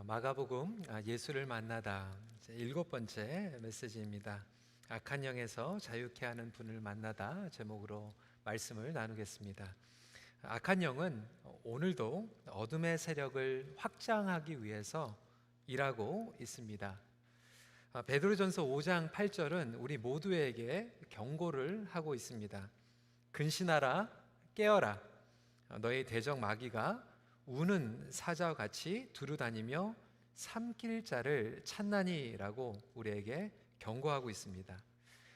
아, 마가복음 아, 예수를 만나다 일곱 번째 메시지입니다. 악한 영에서 자유케 하는 분을 만나다 제목으로 말씀을 나누겠습니다. 악한 영은 오늘도 어둠의 세력을 확장하기 위해서 일하고 있습니다. 아, 베드로전서 5장 8절은 우리 모두에게 경고를 하고 있습니다. 근신하라 깨어라 너희 대적 마귀가 우는 사자와 같이 두루다니며 삼킬 자를 찾나니라고 우리에게 경고하고 있습니다.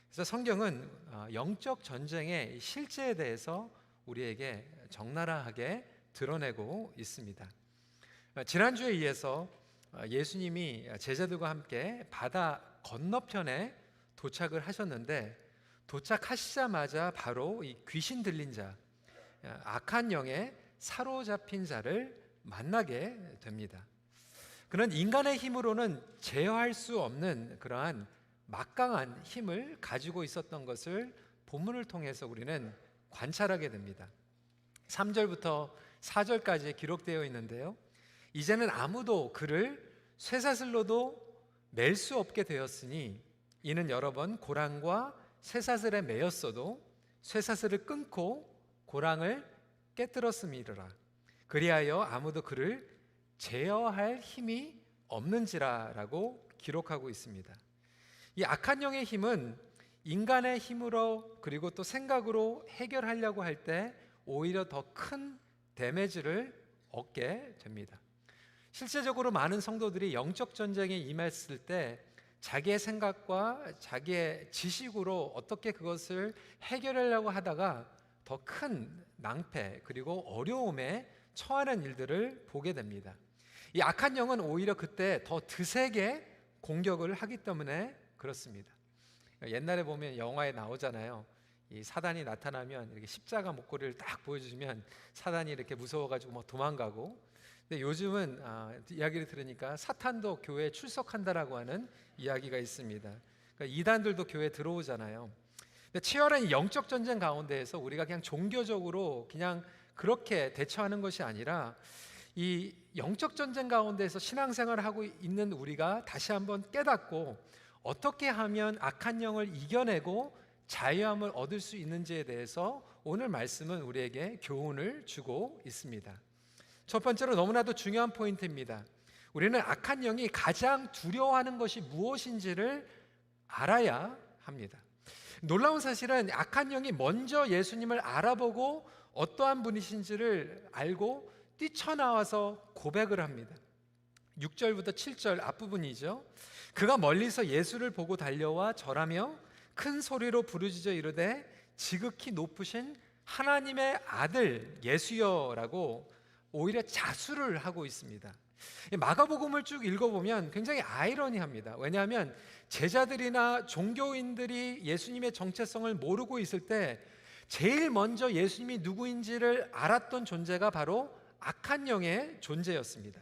그래서 성경은 어, 영적 전쟁의 실제에 대해서 우리에게 적나라하게 드러내고 있습니다. 어, 지난주에 이어서 어, 예수님이 제자들과 함께 바다 건너편에 도착을 하셨는데 도착하시자마자 바로 이 귀신 들린 자, 악한 영에 사로잡힌 자를 만나게 됩니다. 그는 인간의 힘으로는 제어할 수 없는 그러한 막강한 힘을 가지고 있었던 것을 본문을 통해서 우리는 관찰하게 됩니다. 3절부터 4절까지 기록되어 있는데요. 이제는 아무도 그를 쇠사슬로도 멜 수 없게 되었으니 이는 여러 번 고랑과 쇠사슬에 매였어도 쇠사슬을 끊고 고랑을 깨뜨렸음이라. 그리하여 아무도 그를 제어할 힘이 없는지라라고 기록하고 있습니다. 이 악한 영의 힘은 인간의 힘으로 그리고 또 생각으로 해결하려고 할 때 오히려 더 큰 데미지를 얻게 됩니다. 실제적으로 많은 성도들이 영적 전쟁에 임했을 때 자기의 생각과 자기의 지식으로 어떻게 그것을 해결하려고 하다가 더 큰 낭패 그리고 어려움에 처하는 일들을 보게 됩니다. 이 악한 영은 오히려 그때 더 드세게 공격을 하기 때문에 그렇습니다. 옛날에 보면 영화에 나오잖아요. 이 사단이 나타나면 이렇게 십자가 목걸이를 딱 보여주면 사단이 이렇게 무서워가지고 막 도망가고. 근데 요즘은 아, 이야기를 들으니까 사탄도 교회에 출석한다라고 하는 이야기가 있습니다. 그러니까 이단들도 교회에 들어오잖아요. 근데 치열한 영적 전쟁 가운데에서 우리가 그냥 종교적으로 그냥 그렇게 대처하는 것이 아니라 이 영적 전쟁 가운데에서 신앙생활을 하고 있는 우리가 다시 한번 깨닫고 어떻게 하면 악한 영을 이겨내고 자유함을 얻을 수 있는지에 대해서 오늘 말씀은 우리에게 교훈을 주고 있습니다. 첫 번째로 너무나도 중요한 포인트입니다. 우리는 악한 영이 가장 두려워하는 것이 무엇인지를 알아야 합니다. 놀라운 사실은 악한 영이 먼저 예수님을 알아보고 어떠한 분이신지를 알고 뛰쳐나와서 고백을 합니다. 6절부터 7절 앞부분이죠. 그가 멀리서 예수를 보고 달려와 절하며 큰 소리로 부르짖어 이르되 지극히 높으신 하나님의 아들 예수여라고 오히려 자수를 하고 있습니다. 마가복음을 쭉 읽어보면 굉장히 아이러니합니다. 왜냐하면 제자들이나 종교인들이 예수님의 정체성을 모르고 있을 때 제일 먼저 예수님이 누구인지를 알았던 존재가 바로 악한 영의 존재였습니다.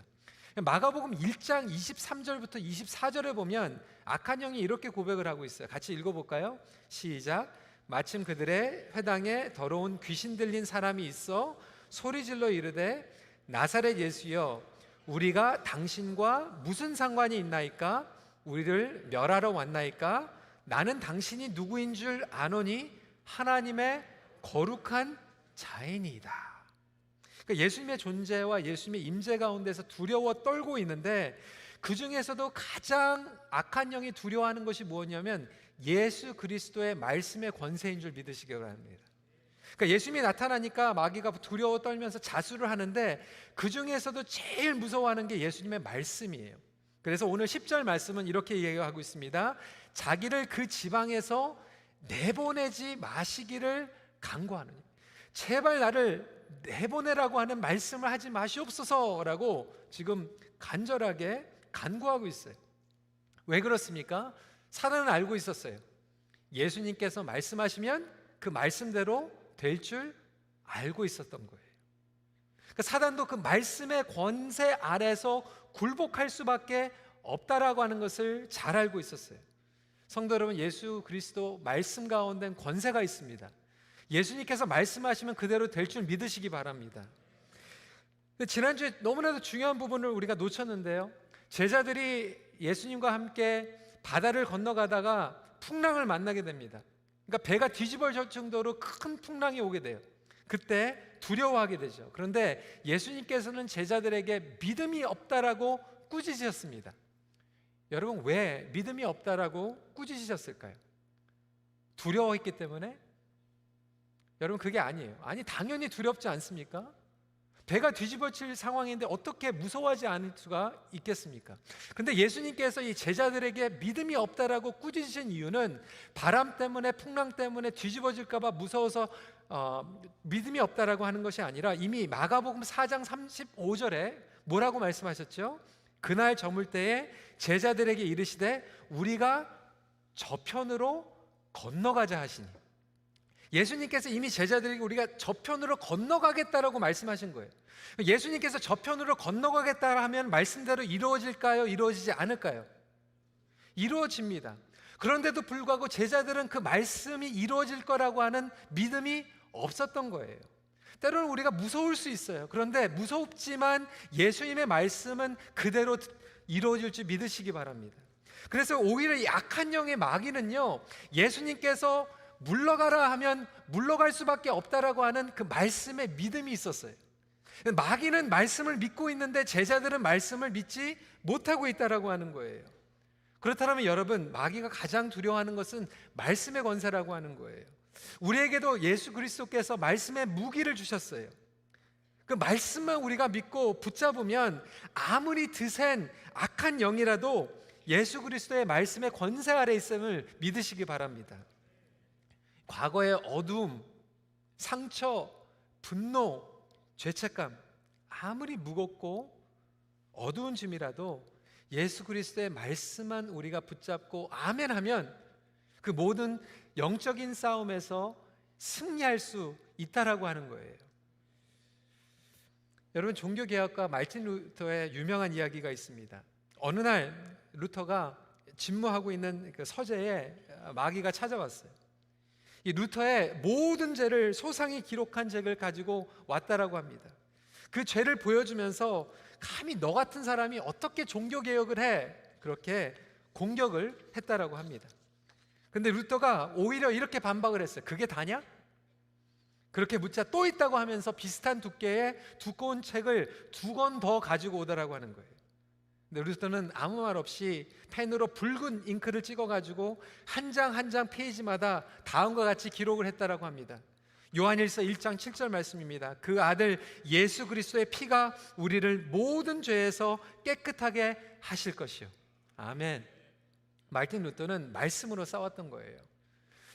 마가복음 1장 23절부터 24절에 보면 악한 영이 이렇게 고백을 하고 있어요. 같이 읽어볼까요? 시작. 마침 그들의 회당에 더러운 귀신 들린 사람이 있어 소리질러 이르되 나사렛 예수여 우리가 당신과 무슨 상관이 있나이까? 우리를 멸하러 왔나이까? 나는 당신이 누구인 줄 아노니 하나님의 거룩한 자인이다. 그러니까 예수님의 존재와 예수님의 임재 가운데서 두려워 떨고 있는데 그 중에서도 가장 악한 영이 두려워하는 것이 무엇이냐면 예수 그리스도의 말씀의 권세인 줄 믿으시기 바랍니다. 그러니까 예수님이 나타나니까 마귀가 두려워 떨면서 자수를 하는데 그 중에서도 제일 무서워하는 게 예수님의 말씀이에요. 그래서 오늘 10절 말씀은 이렇게 얘기하고 있습니다. 자기를 그 지방에서 내보내지 마시기를 간구하는 제발 나를 내보내라고 하는 말씀을 하지 마시옵소서라고 지금 간절하게 간구하고 있어요. 왜 그렇습니까? 사단은 알고 있었어요. 예수님께서 말씀하시면 그 말씀대로 될 줄 알고 있었던 거예요. 그러니까 사단도 그 말씀의 권세 아래서 굴복할 수밖에 없다라고 하는 것을 잘 알고 있었어요. 성도 여러분, 예수 그리스도 말씀 가운데 권세가 있습니다. 예수님께서 말씀하시면 그대로 될 줄 믿으시기 바랍니다. 지난주에 너무나도 중요한 부분을 우리가 놓쳤는데요. 제자들이 예수님과 함께 바다를 건너가다가 풍랑을 만나게 됩니다. 그러니까 배가 뒤집어질 정도로 큰 풍랑이 오게 돼요. 그때 두려워하게 되죠. 그런데 예수님께서는 제자들에게 믿음이 없다라고 꾸짖으셨습니다. 여러분 왜 믿음이 없다라고 꾸짖으셨을까요? 두려워했기 때문에? 여러분 그게 아니에요. 아니 당연히 두렵지 않습니까? 배가 뒤집어질 상황인데 어떻게 무서워하지 않을 수가 있겠습니까? 근데 예수님께서 이 제자들에게 믿음이 없다라고 꾸짖으신 이유는 바람 때문에 풍랑 때문에 뒤집어질까봐 무서워서 어, 믿음이 없다라고 하는 것이 아니라 이미 마가복음 4장 35절에 뭐라고 말씀하셨죠? 그날 저물 때에 제자들에게 이르시되 우리가 저편으로 건너가자 하시니 예수님께서 이미 제자들에게 우리가 저편으로 건너가겠다라고 말씀하신 거예요. 예수님께서 저편으로 건너가겠다 하면 말씀대로 이루어질까요? 이루어지지 않을까요? 이루어집니다. 그런데도 불구하고 제자들은 그 말씀이 이루어질 거라고 하는 믿음이 없었던 거예요. 때로는 우리가 무서울 수 있어요. 그런데 무섭지만 예수님의 말씀은 그대로 이루어질 줄 믿으시기 바랍니다. 그래서 오히려 이 악한 영의 마귀는요, 예수님께서 물러가라 하면 물러갈 수밖에 없다라고 하는 그 말씀에 믿음이 있었어요. 마귀는 말씀을 믿고 있는데 제자들은 말씀을 믿지 못하고 있다라고 하는 거예요. 그렇다면 여러분, 마귀가 가장 두려워하는 것은 말씀의 권세라고 하는 거예요. 우리에게도 예수 그리스도께서 말씀의 무기를 주셨어요. 그 말씀만 우리가 믿고 붙잡으면 아무리 드센 악한 영이라도 예수 그리스도의 말씀의 권세 아래 있음을 믿으시기 바랍니다. 과거의 어두움, 상처, 분노, 죄책감 아무리 무겁고 어두운 짐이라도 예수 그리스도의 말씀만 우리가 붙잡고 아멘 하면 그 모든 영적인 싸움에서 승리할 수 있다라고 하는 거예요. 여러분 종교 개혁가 말틴 루터의 유명한 이야기가 있습니다. 어느 날 루터가 집무하고 있는 그 서재에 마귀가 찾아왔어요. 이 루터의 모든 죄를 소상히 기록한 책을 가지고 왔다라고 합니다. 그 죄를 보여주면서 감히 너 같은 사람이 어떻게 종교 개혁을 해? 그렇게 공격을 했다라고 합니다. 근데 루터가 오히려 이렇게 반박을 했어요. 그게 다냐? 그렇게 묻자 또 있다고 하면서 비슷한 두께의 두꺼운 책을 두 권 더 가지고 오더라고 하는 거예요. 근데 루터는 아무 말 없이 펜으로 붉은 잉크를 찍어가지고 한 장 한 장 페이지마다 다음과 같이 기록을 했다라고 합니다. 요한일서 1장 7절 말씀입니다. 그 아들 예수 그리스도의 피가 우리를 모든 죄에서 깨끗하게 하실 것이요. 아멘. 말틴 루터는 말씀으로 싸웠던 거예요.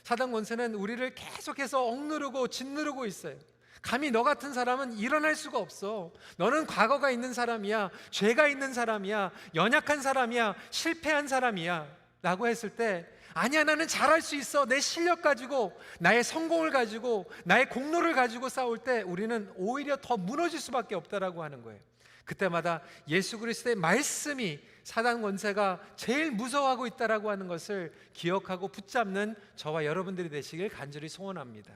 사단 권세는 우리를 계속해서 억누르고 짓누르고 있어요. 감히 너 같은 사람은 일어날 수가 없어. 너는 과거가 있는 사람이야. 죄가 있는 사람이야. 연약한 사람이야. 실패한 사람이야. 라고 했을 때 아니야 나는 잘할 수 있어. 내 실력 가지고 나의 성공을 가지고 나의 공로를 가지고 싸울 때 우리는 오히려 더 무너질 수밖에 없다라고 하는 거예요. 그때마다 예수 그리스도의 말씀이 사단 권세가 제일 무서워하고 있다라고 하는 것을 기억하고 붙잡는 저와 여러분들이 되시길 간절히 소원합니다.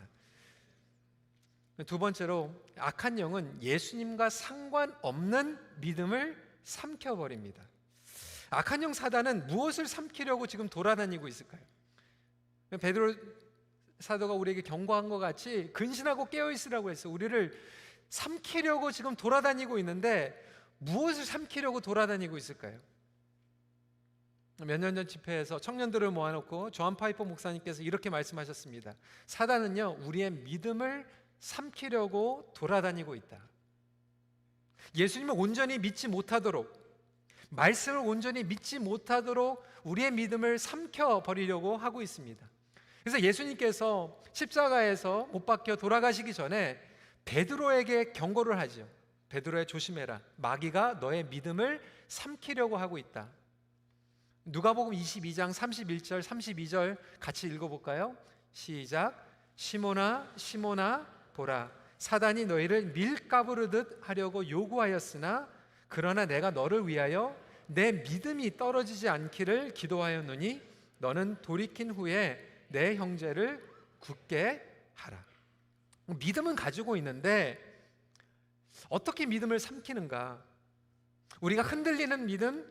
두 번째로 악한 영은 예수님과 상관없는 믿음을 삼켜버립니다. 악한 영 사단은 무엇을 삼키려고 지금 돌아다니고 있을까요? 베드로 사도가 우리에게 경고한 것 같이 근신하고 깨어 있으라고 했어. 우리를 삼키려고 지금 돌아다니고 있는데 무엇을 삼키려고 돌아다니고 있을까요? 몇 년 전 집회에서 청년들을 모아놓고 조한 파이퍼 목사님께서 이렇게 말씀하셨습니다. 사단은요 우리의 믿음을 삼키려고 돌아다니고 있다. 예수님을 온전히 믿지 못하도록 말씀을 온전히 믿지 못하도록 우리의 믿음을 삼켜 버리려고 하고 있습니다. 그래서 예수님께서 십자가에서 못 박혀 돌아가시기 전에 베드로에게 경고를 하죠. 베드로야 조심해라. 마귀가 너의 믿음을 삼키려고 하고 있다. 누가복음 22장 31절 32절 같이 읽어 볼까요? 시작. 시모나 시모나 보라 사단이 너희를 밀가부르듯 하려고 요구하였으나 그러나 내가 너를 위하여 내 믿음이 떨어지지 않기를 기도하였노니 너는 돌이킨 후에 내 형제를 굳게 하라. 믿음은 가지고 있는데 어떻게 믿음을 삼키는가? 우리가 흔들리는 믿음,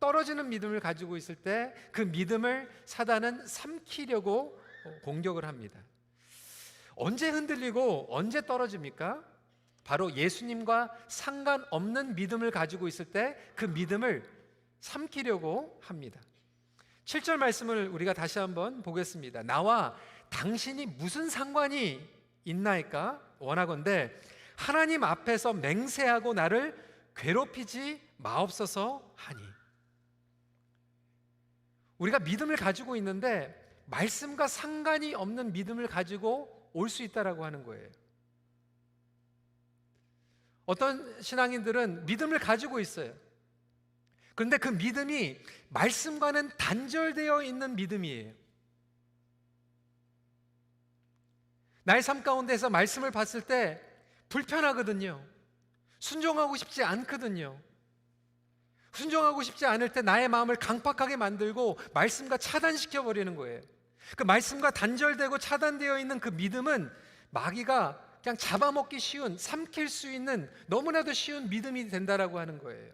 떨어지는 믿음을 가지고 있을 때 그 믿음을 사단은 삼키려고 어, 공격을 합니다. 언제 흔들리고 언제 떨어집니까? 바로 예수님과 상관없는 믿음을 가지고 있을 때 그 믿음을 삼키려고 합니다. 7절 말씀을 우리가 다시 한번 보겠습니다. 나와 당신이 무슨 상관이 있나이까? 원하건대 하나님 앞에서 맹세하고 나를 괴롭히지 마옵소서 하니. 우리가 믿음을 가지고 있는데 말씀과 상관이 없는 믿음을 가지고 올 수 있다라고 하는 거예요. 어떤 신앙인들은 믿음을 가지고 있어요. 그런데 그 믿음이 말씀과는 단절되어 있는 믿음이에요. 나의 삶 가운데서 말씀을 봤을 때 불편하거든요. 순종하고 싶지 않거든요. 순종하고 싶지 않을 때 나의 마음을 강팍하게 만들고 말씀과 차단시켜 버리는 거예요. 그 말씀과 단절되고 차단되어 있는 그 믿음은 마귀가 그냥 잡아먹기 쉬운, 삼킬 수 있는 너무나도 쉬운 믿음이 된다라고 하는 거예요.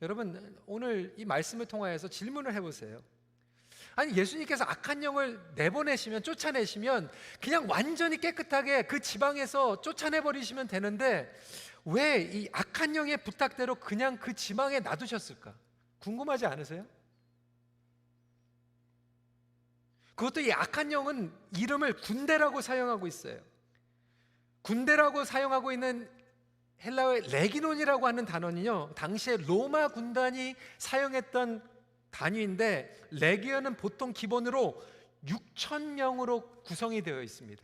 여러분 오늘 이 말씀을 통하여서 질문을 해보세요. 아니 예수님께서 악한 영을 내보내시면 쫓아내시면 그냥 완전히 깨끗하게 그 지방에서 쫓아내 버리시면 되는데 왜 이 악한 영의 부탁대로 그냥 그 지방에 놔두셨을까? 궁금하지 않으세요? 그것도 이 악한 영은 이름을 군대라고 사용하고 있어요. 군대라고 사용하고 있는 헬라어의 레기논이라고 하는 단어는요, 당시에 로마 군단이 사용했던 단위인데, 레기언은 보통 기본으로 6천 명으로 구성이 되어 있습니다.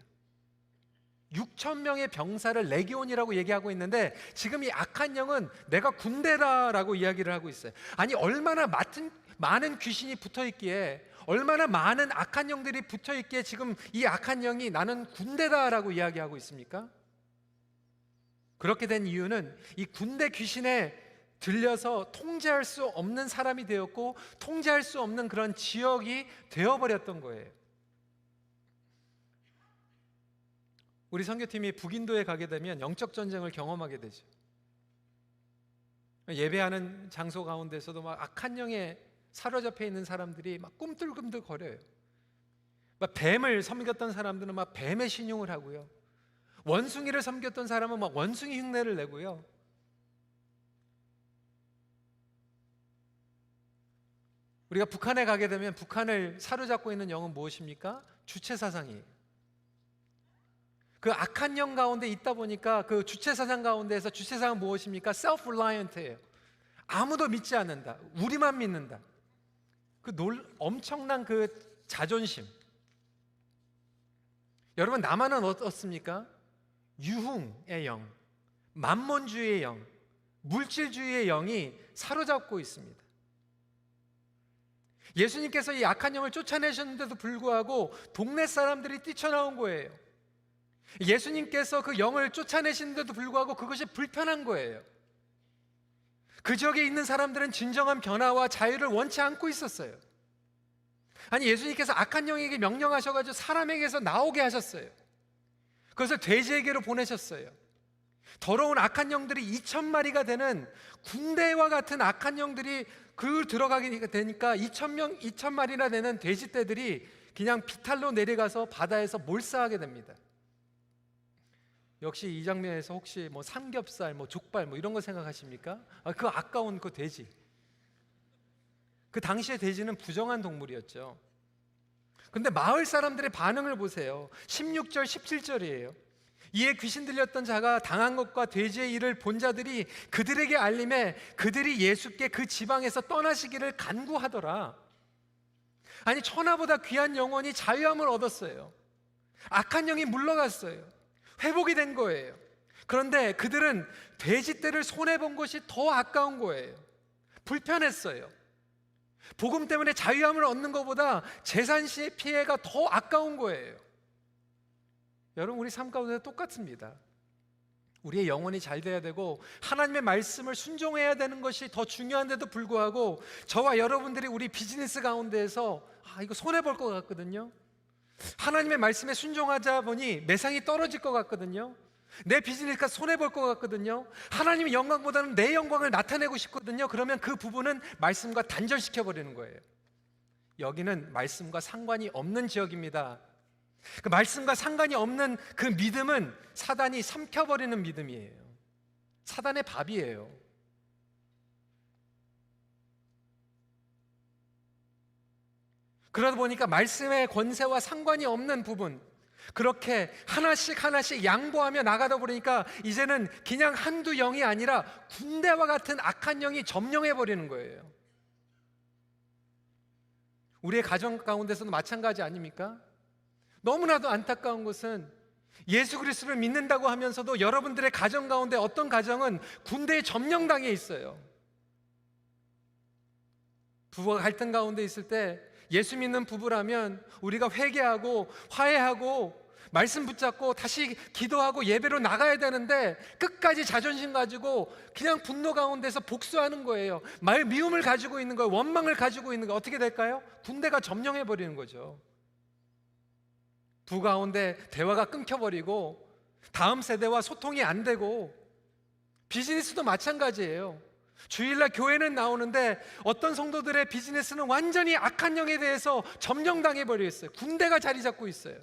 6천 명의 병사를 레기온이라고 얘기하고 있는데 지금 이 악한 영은 내가 군대다라고 이야기를 하고 있어요. 아니 얼마나 많은 많은 귀신이 붙어 있기에 얼마나 많은 악한 영들이 붙어 있기에 지금 이 악한 영이 나는 군대다라고 이야기하고 있습니까? 그렇게 된 이유는 이 군대 귀신에 들려서 통제할 수 없는 사람이 되었고 통제할 수 없는 그런 지역이 되어버렸던 거예요. 우리 선교팀이 북인도에 가게 되면 영적 전쟁을 경험하게 되죠. 예배하는 장소 가운데서도 막 악한 영에 사로잡혀 있는 사람들이 막 꿈틀꿈틀 거려요. 막 뱀을 섬겼던 사람들은 막 뱀의 신용을 하고요. 원숭이를 섬겼던 사람은 막 원숭이 흉내를 내고요. 우리가 북한에 가게 되면 북한을 사로잡고 있는 영은 무엇입니까? 주체 사상이에요. 그 악한 영 가운데 있다 보니까 그 주체 사상 가운데에서 주체 사상은 무엇입니까? self reliant예요. 아무도 믿지 않는다. 우리만 믿는다. 그 놀, 엄청난 그 자존심. 여러분 나만은 어떻습니까? 유흥의 영, 만몬주의의 영, 물질주의의 영이 사로잡고 있습니다. 예수님께서 이 악한 영을 쫓아내셨는데도 불구하고 동네 사람들이 뛰쳐나온 거예요. 예수님께서 그 영을 쫓아내시는데도 불구하고 그것이 불편한 거예요. 그 지역에 있는 사람들은 진정한 변화와 자유를 원치 않고 있었어요. 아니 예수님께서 악한 영에게 명령하셔가지고 사람에게서 나오게 하셨어요. 그것을 돼지에게로 보내셨어요. 더러운 악한 영들이 2천 마리가 되는 군대와 같은 악한 영들이 그 들어가게 되니까 2천 명, 2천 마리나 되는 돼지 떼들이 그냥 비탈로 내려가서 바다에서 몰사하게 됩니다. 역시 이 장면에서 혹시 뭐 삼겹살, 뭐 족발, 뭐 이런 거 생각하십니까? 아, 그 아까운 그 돼지. 그 당시에 돼지는 부정한 동물이었죠. 근데 마을 사람들의 반응을 보세요. 16절, 17절이에요. 이에 귀신 들렸던 자가 당한 것과 돼지의 일을 본 자들이 그들에게 알림해 그들이 예수께 그 지방에서 떠나시기를 간구하더라. 아니 천하보다 귀한 영혼이 자유함을 얻었어요. 악한 영이 물러갔어요. 회복이 된 거예요. 그런데 그들은 돼지 떼를 손해 본 것이 더 아까운 거예요. 불편했어요. 복음 때문에 자유함을 얻는 것보다 재산 시의 피해가 더 아까운 거예요. 여러분 우리 삶 가운데 똑같습니다. 우리의 영혼이 잘 돼야 되고 하나님의 말씀을 순종해야 되는 것이 더 중요한데도 불구하고 저와 여러분들이 우리 비즈니스 가운데에서 아 이거 손해 볼 것 같거든요. 하나님의 말씀에 순종하자 보니 매상이 떨어질 것 같거든요. 내 비즈니스가 손해 볼 것 같거든요. 하나님의 영광보다는 내 영광을 나타내고 싶거든요. 그러면 그 부분은 말씀과 단절시켜 버리는 거예요. 여기는 말씀과 상관이 없는 지역입니다. 그 말씀과 상관이 없는 그 믿음은 사단이 삼켜버리는 믿음이에요. 사단의 밥이에요. 그러다 보니까 말씀의 권세와 상관이 없는 부분, 그렇게 하나씩 하나씩 양보하며 나가다 보니까 이제는 그냥 한두 영이 아니라 군대와 같은 악한 영이 점령해 버리는 거예요. 우리의 가정 가운데서도 마찬가지 아닙니까? 너무나도 안타까운 것은 예수 그리스도를 믿는다고 하면서도 여러분들의 가정 가운데 어떤 가정은 군대에 점령당해 있어요. 부부가 갈등 가운데 있을 때 예수 믿는 부부라면 우리가 회개하고 화해하고 말씀 붙잡고 다시 기도하고 예배로 나가야 되는데 끝까지 자존심 가지고 그냥 분노 가운데서 복수하는 거예요. 말 미움을 가지고 있는 거예요. 원망을 가지고 있는 거 어떻게 될까요? 군대가 점령해 버리는 거죠. 부 가운데 대화가 끊겨 버리고 다음 세대와 소통이 안 되고 비즈니스도 마찬가지예요. 주일날 교회는 나오는데 어떤 성도들의 비즈니스는 완전히 악한 영에 대해서 점령당해 버려 있어요. 군대가 자리 잡고 있어요.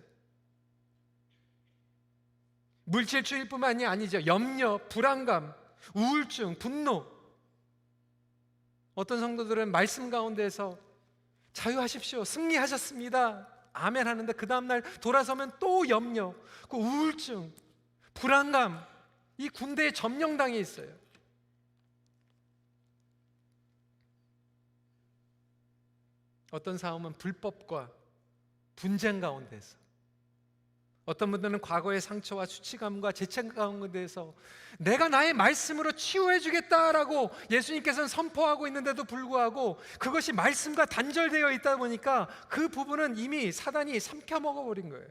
물질주의뿐만이 아니죠. 염려, 불안감, 우울증, 분노. 어떤 성도들은 말씀 가운데서 자유하십시오. 승리하셨습니다. 아멘 하는데 그 다음날 돌아서면 또 염려, 그 우울증, 불안감, 이 군대에 점령당해 있어요. 어떤 싸움은 불법과 분쟁 가운데서 어떤 분들은 과거의 상처와 수치감과 죄책 가운데서 내가 나의 말씀으로 치유해 주겠다라고 예수님께서는 선포하고 있는데도 불구하고 그것이 말씀과 단절되어 있다 보니까 그 부분은 이미 사단이 삼켜 먹어 버린 거예요.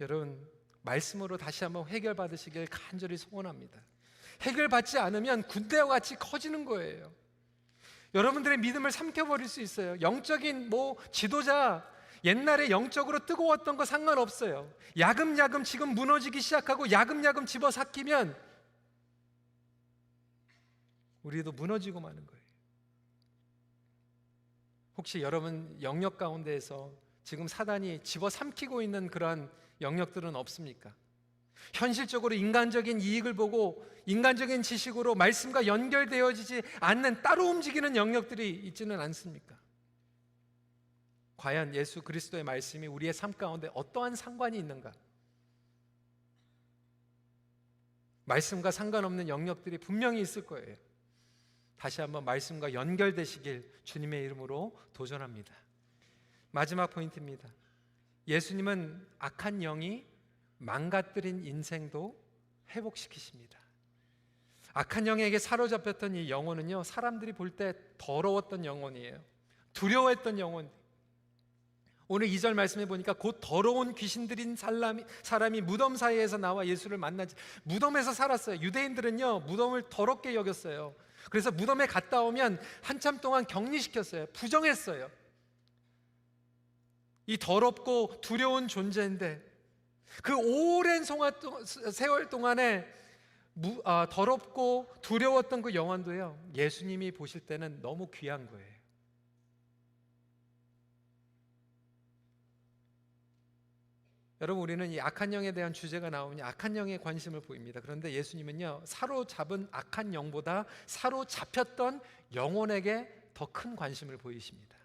여러분 말씀으로 다시 한번 해결 받으시길 간절히 소원합니다. 해결받지 않으면 군대와 같이 커지는 거예요. 여러분들의 믿음을 삼켜버릴 수 있어요. 영적인 뭐 지도자 옛날에 영적으로 뜨거웠던 거 상관없어요. 야금야금 지금 무너지기 시작하고 야금야금 집어 삭히면 우리도 무너지고 마는 거예요. 혹시 여러분 영역 가운데에서 지금 사단이 집어 삼키고 있는 그러한 영역들은 없습니까? 현실적으로 인간적인 이익을 보고 인간적인 지식으로 말씀과 연결되어지지 않는 따로 움직이는 영역들이 있지는 않습니까? 과연 예수 그리스도의 말씀이 우리의 삶 가운데 어떠한 상관이 있는가? 말씀과 상관없는 영역들이 분명히 있을 거예요. 다시 한번 말씀과 연결되시길 주님의 이름으로 도전합니다. 마지막 포인트입니다. 예수님은 악한 영이 망가뜨린 인생도 회복시키십니다. 악한 영에게 사로잡혔던 이 영혼은요, 사람들이 볼 때 더러웠던 영혼이에요. 두려워했던 영혼. 오늘 2절 말씀해 보니까 곧 더러운 귀신들인 사람이, 사람이 무덤 사이에서 나와 예수를 만나지 무덤에서 살았어요. 유대인들은요 무덤을 더럽게 여겼어요. 그래서 무덤에 갔다 오면 한참 동안 격리시켰어요. 부정했어요. 이 더럽고 두려운 존재인데 그 오랜 세월 동안에 무, 아, 더럽고 두려웠던 그 영혼도요 예수님이 보실 때는 너무 귀한 거예요. 여러분 우리는 이 악한 영에 대한 주제가 나오면 악한 영에 관심을 보입니다. 그런데 예수님은요 사로잡은 악한 영보다 사로잡혔던 영혼에게 더 큰 관심을 보이십니다.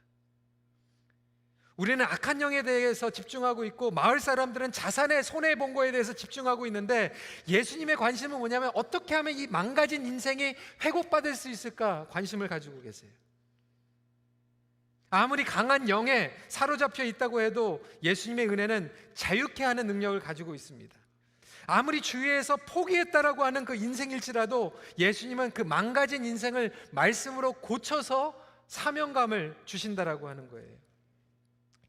우리는 악한 영에 대해서 집중하고 있고 마을 사람들은 자산의 손해 본 거에 대해서 집중하고 있는데 예수님의 관심은 뭐냐면 어떻게 하면 이 망가진 인생이 회복받을 수 있을까 관심을 가지고 계세요. 아무리 강한 영에 사로잡혀 있다고 해도 예수님의 은혜는 자유케 하는 능력을 가지고 있습니다. 아무리 주위에서 포기했다라고 하는 그 인생일지라도 예수님은 그 망가진 인생을 말씀으로 고쳐서 사명감을 주신다라고 하는 거예요.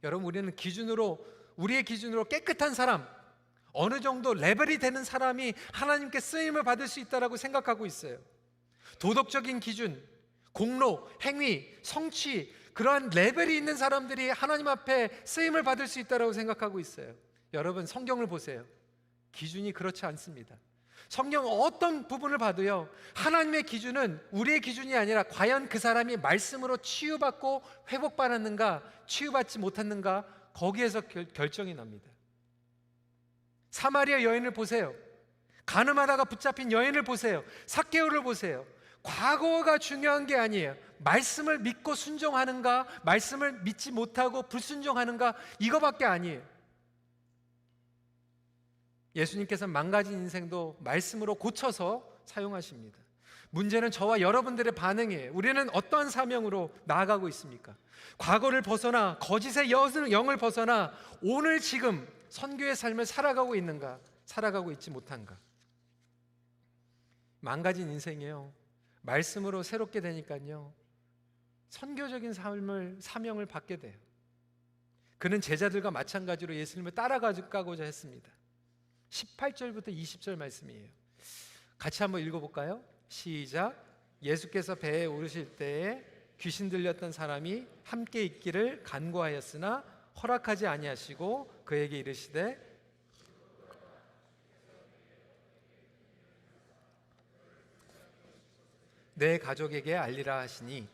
여러분 우리는 기준으로 우리의 기준으로 깨끗한 사람 어느 정도 레벨이 되는 사람이 하나님께 쓰임을 받을 수 있다라고 생각하고 있어요. 도덕적인 기준, 공로, 행위, 성취 그러한 레벨이 있는 사람들이 하나님 앞에 쓰임을 받을 수 있다라고 생각하고 있어요. 여러분 성경을 보세요. 기준이 그렇지 않습니다. 성경 어떤 부분을 봐도요. 하나님의 기준은 우리의 기준이 아니라 과연 그 사람이 말씀으로 치유받고 회복받았는가, 치유받지 못했는가 거기에서 결, 결정이 납니다. 사마리아 여인을 보세요. 가늠하다가 붙잡힌 여인을 보세요. 삭개오를 보세요. 과거가 중요한 게 아니에요. 말씀을 믿고 순종하는가, 말씀을 믿지 못하고 불순종하는가 이거밖에 아니에요. 예수님께서 망가진 인생도 말씀으로 고쳐서 사용하십니다. 문제는 저와 여러분들의 반응이에요. 우리는 어떠한 사명으로 나아가고 있습니까? 과거를 벗어나 거짓의 여- 영을 벗어나 오늘 지금 선교의 삶을 살아가고 있는가? 살아가고 있지 못한가? 망가진 인생이에요. 말씀으로 새롭게 되니까요. 선교적인 삶을 사명을 받게 돼요. 그는 제자들과 마찬가지로 예수님을 따라가고자 했습니다. 18절부터 20절 말씀이에요. 같이 한번 읽어볼까요? 시작. 예수께서 배에 오르실 때에 귀신 들렸던 사람이 함께 있기를 간구하였으나 허락하지 아니하시고 그에게 이르시되 내 가족에게 알리라 하시니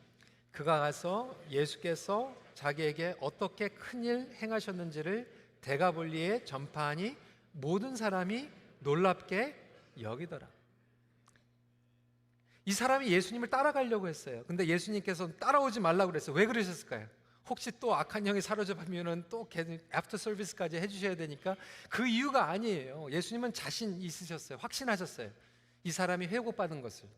그가 가서 예수께서 자기에게 어떻게 큰일 행하셨는지를 대가볼리에 전파하니 모든 사람이 놀랍게 여기더라. 이 사람이 예수님을 따라가려고 했어요. 근데 예수님께서 따라오지 말라고 그랬어요. 왜 그러셨을까요? 혹시 또 악한 영이 사로잡히면은 또 애프터 서비스까지 해주셔야 되니까 그 이유가 아니에요. 예수님은 자신 있으셨어요. 확신하셨어요. 이 사람이 회복받은 것을.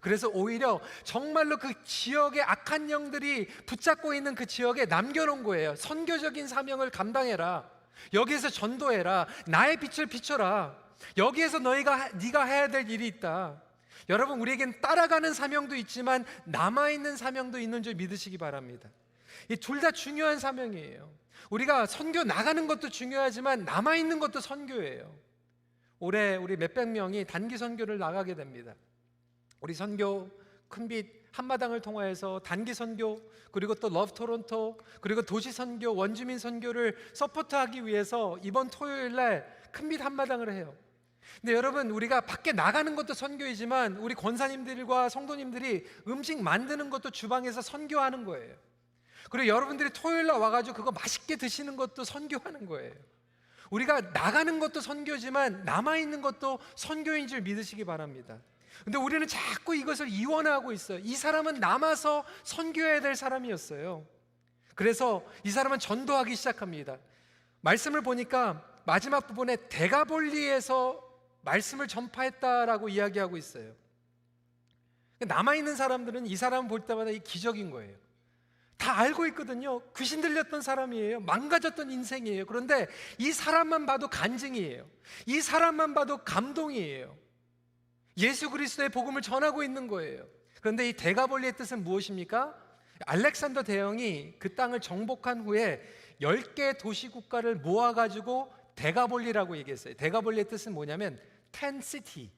그래서 오히려 정말로 그 지역의 악한 영들이 붙잡고 있는 그 지역에 남겨놓은 거예요. 선교적인 사명을 감당해라. 여기에서 전도해라. 나의 빛을 비춰라. 여기에서 너희가 네가 해야 될 일이 있다. 여러분 우리에겐 따라가는 사명도 있지만 남아 있는 사명도 있는 줄 믿으시기 바랍니다. 이 둘 다 중요한 사명이에요. 우리가 선교 나가는 것도 중요하지만 남아 있는 것도 선교예요. 올해 우리 몇백 명이 단기 선교를 나가게 됩니다. 우리 선교 큰빛 한마당을 통하여서 단기 선교 그리고 또 러브 토론토 그리고 도시 선교 원주민 선교를 서포트하기 위해서 이번 토요일 날 큰빛 한마당을 해요. 근데 여러분 우리가 밖에 나가는 것도 선교이지만 우리 권사님들과 성도님들이 음식 만드는 것도 주방에서 선교하는 거예요. 그리고 여러분들이 토요일 날 와가지고 그거 맛있게 드시는 것도 선교하는 거예요. 우리가 나가는 것도 선교지만 남아 있는 것도 선교인 줄 믿으시기 바랍니다. 근데 우리는 자꾸 이것을 이원하고 있어요. 이 사람은 남아서 선교해야 될 사람이었어요. 그래서 이 사람은 전도하기 시작합니다. 말씀을 보니까 마지막 부분에 대가볼리에서 말씀을 전파했다라고 이야기하고 있어요. 남아 있는 사람들은 이 사람 볼 때마다 이 기적인 거예요. 다 알고 있거든요. 귀신 들렸던 사람이에요. 망가졌던 인생이에요. 그런데 이 사람만 봐도 간증이에요. 이 사람만 봐도 감동이에요. 예수 그리스도의 복음을 전하고 있는 거예요. 그런데 이 대가볼리의 뜻은 무엇입니까? 알렉산더 대왕이 그 땅을 정복한 후에 10개 도시 국가를 모아 가지고 대가볼리라고 얘기했어요. 대가볼리의 뜻은 뭐냐면 텐 시티.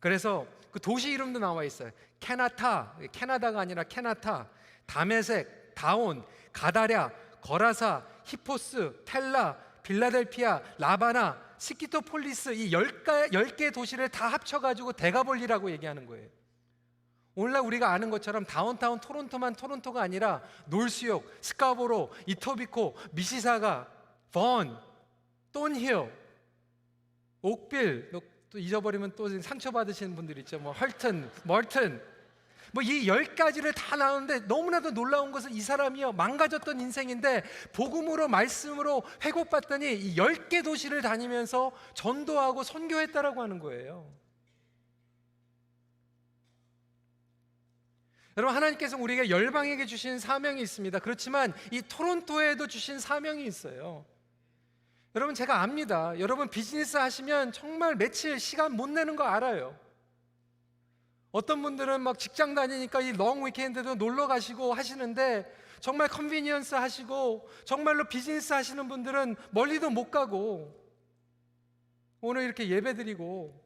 그래서 그 도시 이름도 나와 있어요. 캐나타, 캐나다가 아니라 캐나타, 다메섹, 다온, 가다랴, 거라사, 히포스, 텔라, 빌라델피아, 라바나, 스키토폴리스 이 10개, 10개 도시를 다 합쳐가지고 대가볼리라고 얘기하는 거예요. 오늘날 우리가 아는 것처럼 다운타운 토론토만 토론토가 아니라 놀수욕, 스카보로, 이토비코, 미시사가, 번, 톤힐, 옥빌, 또 잊어버리면 또 상처받으시는 분들 있죠. 뭐 헐튼, 멀튼, 뭐 이 열 가지를 다 나오는데 너무나도 놀라운 것은 이 사람이요 망가졌던 인생인데 복음으로 말씀으로 회복받더니 이 열 개 도시를 다니면서 전도하고 선교했다라고 하는 거예요. 여러분 하나님께서 우리에게 열방에게 주신 사명이 있습니다. 그렇지만 이 토론토에도 주신 사명이 있어요. 여러분 제가 압니다. 여러분 비즈니스 하시면 정말 며칠 시간 못 내는 거 알아요. 어떤 분들은 막 직장 다니니까 이 롱 위켄드도 놀러 가시고 하시는데 정말 컨비니언스 하시고 정말로 비즈니스 하시는 분들은 멀리도 못 가고 오늘 이렇게 예배 드리고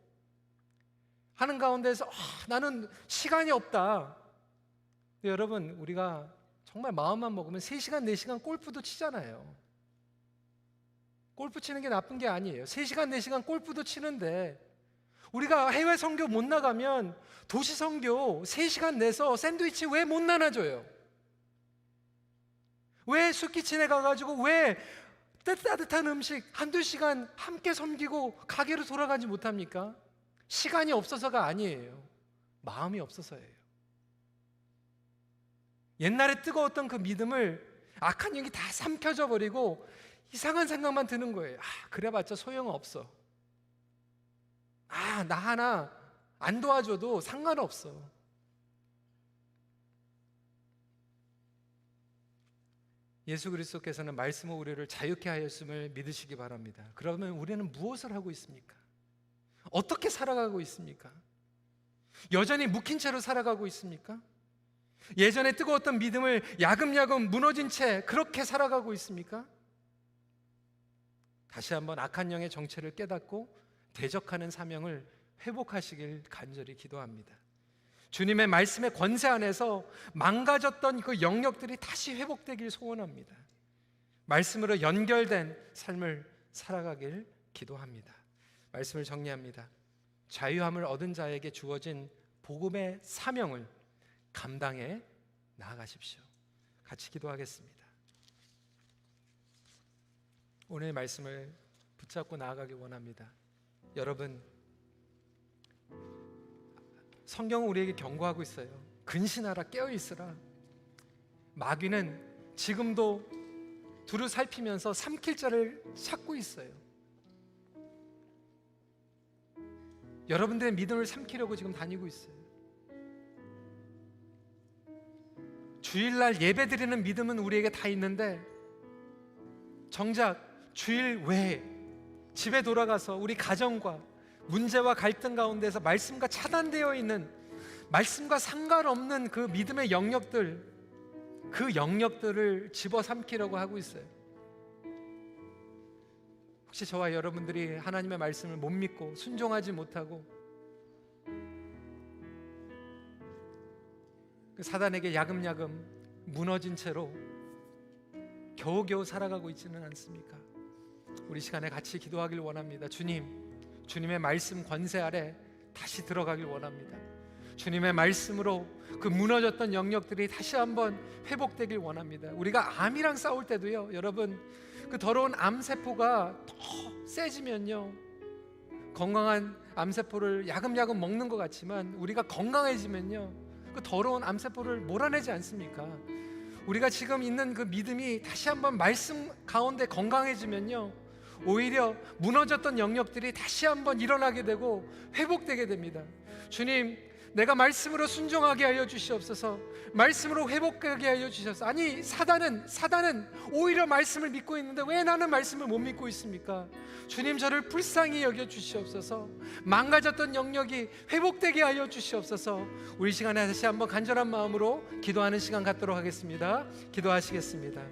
하는 가운데서 아, 나는 시간이 없다. 여러분 우리가 정말 마음만 먹으면 3시간 4시간 골프도 치잖아요. 골프 치는 게 나쁜 게 아니에요. 3시간, 4시간 골프도 치는데 우리가 해외 선교 못 나가면 도시 선교 3시간 내서 샌드위치 왜 못 나눠줘요? 왜 숲키친에 가가지고 왜 따뜻한 음식 한두 시간 함께 섬기고 가게로 돌아가지 못합니까? 시간이 없어서가 아니에요. 마음이 없어서예요. 옛날에 뜨거웠던 그 믿음을 악한 영이 다 삼켜져 버리고 이상한 생각만 드는 거예요. 아, 그래봤자 소용없어. 아, 나 하나 안 도와줘도 상관없어. 예수 그리스도께서는 말씀으로 우리를 자유케 하였음을 믿으시기 바랍니다. 그러면 우리는 무엇을 하고 있습니까? 어떻게 살아가고 있습니까? 여전히 묵힌 채로 살아가고 있습니까? 예전에 뜨거웠던 믿음을 야금야금 무너진 채 그렇게 살아가고 있습니까? 다시 한번 악한 영의 정체를 깨닫고 대적하는 사명을 회복하시길 간절히 기도합니다. 주님의 말씀의 권세 안에서 망가졌던 그 영역들이 다시 회복되길 소원합니다. 말씀으로 연결된 삶을 살아가길 기도합니다. 말씀을 정리합니다. 자유함을 얻은 자에게 주어진 복음의 사명을 감당해 나아가십시오. 같이 기도하겠습니다. 오늘 말씀을 붙잡고 나아가기 원합니다. 여러분 성경은 우리에게 경고하고 있어요. 근신하라 깨어 있으라. 마귀는 지금도 두루 살피면서 삼킬 자를 찾고 있어요. 여러분들의 믿음을 삼키려고 지금 다니고 있어요. 주일날 예배 드리는 믿음은 우리에게 다 있는데 정작 주일 외에 집에 돌아가서 우리 가정과 문제와 갈등 가운데서 말씀과 차단되어 있는 말씀과 상관없는 그 믿음의 영역들 그 영역들을 집어삼키려고 하고 있어요. 혹시 저와 여러분들이 하나님의 말씀을 못 믿고 순종하지 못하고 그 사단에게 야금야금 무너진 채로 겨우겨우 살아가고 있지는 않습니까? 우리 시간에 같이 기도하길 원합니다. 주님, 주님의 말씀 권세 아래 다시 들어가길 원합니다. 주님의 말씀으로 그 무너졌던 영역들이 다시 한번 회복되길 원합니다. 우리가 암이랑 싸울 때도요, 여러분, 그 더러운 암세포가 더 세지면요, 건강한 암세포를 야금야금 먹는 것 같지만 우리가 건강해지면요, 그 더러운 암세포를 몰아내지 않습니까? 우리가 지금 있는 그 믿음이 다시 한번 말씀 가운데 건강해지면요. 오히려 무너졌던 영역들이 다시 한번 일어나게 되고 회복되게 됩니다. 주님, 내가 말씀으로 순종하게 하여 주시옵소서. 말씀으로 회복하게 하여 주셔서. 아니, 사단은 사단은 오히려 말씀을 믿고 있는데 왜 나는 말씀을 못 믿고 있습니까? 주님 저를 불쌍히 여겨 주시옵소서. 망가졌던 영역이 회복되게 하여 주시옵소서. 우리 시간에 다시 한번 간절한 마음으로 기도하는 시간 갖도록 하겠습니다. 기도하시겠습니다.